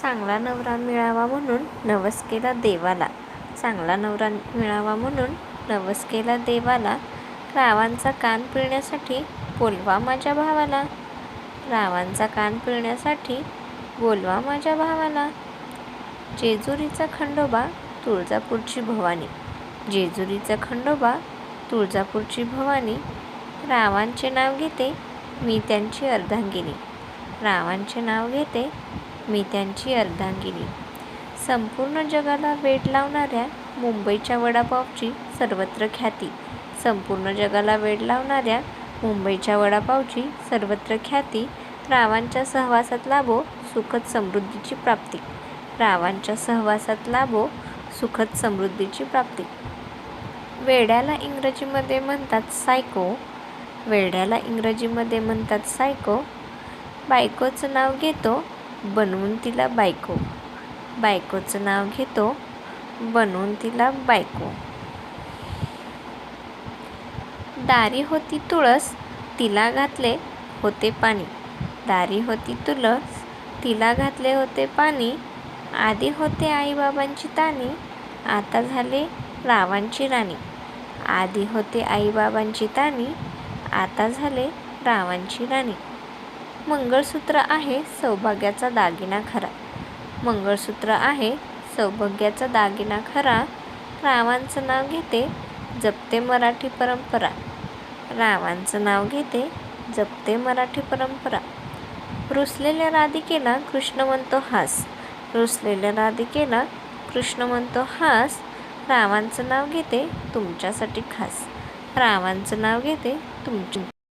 चांगला नवरा मिळावा म्हणून नवस केला देवाला. चांगला नवरा मिळावा म्हणून नवस केला देवाला. रावांचा कान पिळण्यासाठी बोलवा माझ्या भावाला. रावांचा कान पिळण्यासाठी बोलवा माझ्या भावाला. जेजुरीचा खंडोबा तुळजापूरची भवानी. जेजुरीचा खंडोबा तुळजापूरची भवानी. रावांचे नाव घेते मी त्यांची अर्धांगिनी. रावांचे नाव घेते मी त्यांची अर्धांगिनी. संपूर्ण जगाला वेड लावणाऱ्या मुंबईच्या वडापावची सर्वत्र ख्याती. संपूर्ण जगाला वेड लावणाऱ्या मुंबईच्या वडापावची सर्वत्र ख्याती. रावांच्या सहवासात लाभो सुखद समृद्धीची प्राप्ती. रावांच्या सहवासात लाभो सुखद समृद्धीची प्राप्ती. वेड्याला इंग्रजीमध्ये म्हणतात सायको. वेड्याला इंग्रजीमध्ये म्हणतात सायको. बायकोचं नाव घेतो बनवून तिला बायको. बायकोचं नाव घेतो बनवून तिला बायको. दारी होती तुळस तिला घातले होते पाणी. दारी होती तुळस तिला घातले होते पाणी. आधी होते आईबाबांची ताणी आता झाले रावांची राणी. आधी होते आईबाबांची ताणी आता झाले रावांची राणी. मंगळसूत्र आहे सौभाग्याचा दागिना खरा. मंगळसूत्र आहे सौभाग्याचा दागिना खरा. रावांचं नाव घेते जपते मराठी परंपरा. रावांचं नाव घेते जपते मराठी परंपरा. रुसलेल्या राधिकेला कृष्ण म्हणतो हास. रुसलेल्या राधिकेला कृष्ण म्हणतो हास. रावांचं नाव घेते तुमच्यासाठी खास. रावांचं नाव घेते तुमची